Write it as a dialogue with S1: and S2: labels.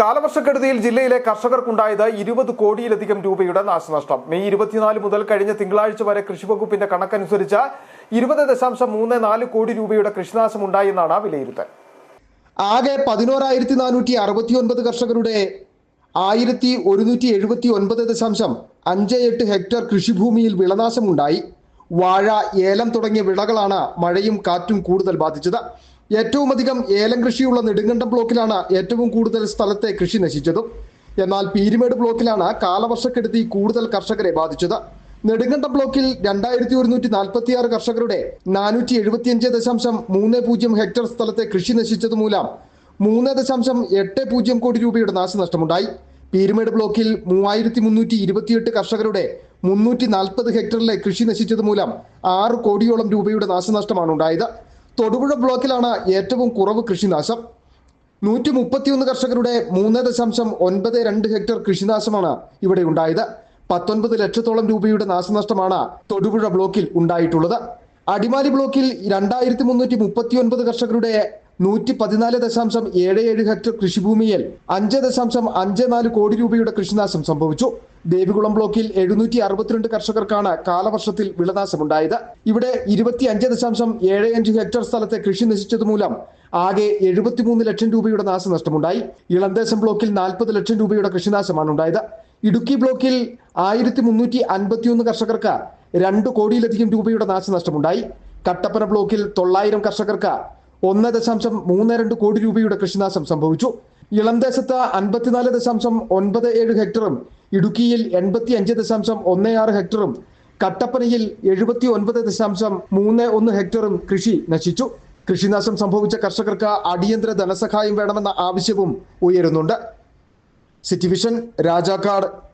S1: കാലവർഷക്കെടുതിയിൽ ജില്ലയിലെ കർഷകർക്കുണ്ടായത് ഇരുപത് കോടിയിലധികം രൂപയുടെ നാശനഷ്ടം. മെയ് ഇരുപത്തിനാല് മുതൽ കഴിഞ്ഞ തിങ്കളാഴ്ച വരെ കൃഷിവകുപ്പിന്റെ കണക്കനുസരിച്ച് ഇരുപത് ദശാംശം മൂന്ന് നാല് കോടി രൂപയുടെ കൃഷിനാശം ഉണ്ടായെന്നാണ് വിലയിരുത്തൽ.
S2: ആകെ പതിനോരായിരത്തി നാനൂറ്റി അറുപത്തി ഒൻപത് കർഷകരുടെ ആയിരത്തി ഒരുന്നൂറ്റി എഴുപത്തി ഒൻപത് ദശാംശം അഞ്ച് എട്ട് ഹെക്ടർ കൃഷിഭൂമിയിൽ വിളനാശമുണ്ടായി. വാഴ ഏലം തുടങ്ങിയ വിളകളാണ് മഴയും കാറ്റും കൂടുതൽ ബാധിച്ചത്. ഏറ്റവും അധികം ഏലം കൃഷിയുള്ള നെടുങ്കണ്ടം ബ്ലോക്കിലാണ് ഏറ്റവും കൂടുതൽ സ്ഥലത്തെ കൃഷി നശിച്ചതും. എന്നാൽ പീരുമേട് ബ്ലോക്കിലാണ് കാലവർഷക്കെടുത്തി കൂടുതൽ കർഷകരെ ബാധിച്ചത്. നെടുങ്കണ്ടം ബ്ലോക്കിൽ രണ്ടായിരത്തി ഒരുന്നൂറ്റി നാൽപ്പത്തി ആറ് കർഷകരുടെ നാനൂറ്റി എഴുപത്തിയഞ്ച് ദശാംശം മൂന്ന് പൂജ്യം ഹെക്ടർ സ്ഥലത്തെ കൃഷി നശിച്ചത് മൂലം മൂന്ന് ദശാംശം എട്ട് പൂജ്യം കോടി രൂപയുടെ നാശനഷ്ടമുണ്ടായി. പീരുമേട് ബ്ലോക്കിൽ മൂവായിരത്തി മുന്നൂറ്റി ഇരുപത്തിയെട്ട് കർഷകരുടെ മുന്നൂറ്റി നാൽപ്പത് ഹെക്ടറിലെ കൃഷി നശിച്ചത് മൂലം ആറ് കോടിയോളം രൂപയുടെ നാശനഷ്ടമാണ് ഉണ്ടായത് തൊടുപുഴ ബ്ലോക്കിലാണ് ഏറ്റവും കുറവ് കൃഷിനാശം. നൂറ്റി മുപ്പത്തിയൊന്ന് കർഷകരുടെ മൂന്ന് ദശാംശം ഒൻപത് രണ്ട് ഹെക്ടർ കൃഷിനാശമാണ് ഇവിടെ ഉണ്ടായത്. പത്തൊൻപത് ലക്ഷത്തോളം രൂപയുടെ നാശനഷ്ടമാണ് തൊടുപുഴ ബ്ലോക്കിൽ ഉണ്ടായിട്ടുള്ളത്. അടിമാലി ബ്ലോക്കിൽ രണ്ടായിരത്തി മുന്നൂറ്റി മുപ്പത്തി ഒൻപത് കർഷകരുടെ നൂറ്റി പതിനാല് ദശാംശം ഏഴ് ഏഴ് ഹെക്ടർ കൃഷിഭൂമിയിൽ അഞ്ച് ദശാംശം അഞ്ച് നാല് കോടി രൂപയുടെ കൃഷിനാശം സംഭവിച്ചു. ദേവികുളം ബ്ലോക്കിൽ എഴുന്നൂറ്റി അറുപത്തിരണ്ട് കർഷകർക്കാണ് കാലവർഷത്തിൽ വിളനാശമുണ്ടായത്. ഇവിടെ ഇരുപത്തി അഞ്ച് ദശാംശം ഏഴ് അഞ്ച് ഹെക്ടർ സ്ഥലത്തെ കൃഷി നശിച്ചത് മൂലം ആകെ എഴുപത്തിമൂന്ന് ലക്ഷം രൂപയുടെ നാശനഷ്ടമുണ്ടായി. ഇളന്തേശം ബ്ലോക്കിൽ നാൽപ്പത് ലക്ഷം രൂപയുടെ കൃഷിനാശമാണ് ഉണ്ടായത്. ഇടുക്കി ബ്ലോക്കിൽ ആയിരത്തി മുന്നൂറ്റി അൻപത്തിയൊന്ന് കർഷകർക്ക് രണ്ട് കോടിയിലധികം രൂപയുടെ നാശനഷ്ടമുണ്ടായി. കട്ടപ്പന ബ്ലോക്കിൽ തൊള്ളായിരം കർഷകർക്ക് ഒന്ന് ദശാംശം മൂന്ന് രണ്ട് കോടി രൂപയുടെ കൃഷിനാശം സംഭവിച്ചു. ഇളംദേശത്ത് അൻപത്തിനാല് ദശാംശം ഒൻപത് ഏഴ് ഹെക്ടറും ഇടുക്കിയിൽ എൺപത്തി അഞ്ച് ദശാംശം ഒന്ന് ആറ് ഹെക്ടറും കട്ടപ്പനയിൽ എഴുപത്തി ഒൻപത് ദശാംശം മൂന്ന് ഒന്ന് ഹെക്ടറും കൃഷി നശിച്ചു. കൃഷിനാശം സംഭവിച്ച കർഷകർക്ക് അടിയന്തര ധനസഹായം വേണമെന്ന ആവശ്യവും ഉയരുന്നുണ്ട്. സിറ്റിവിഷൻ രാജാക്കാട്.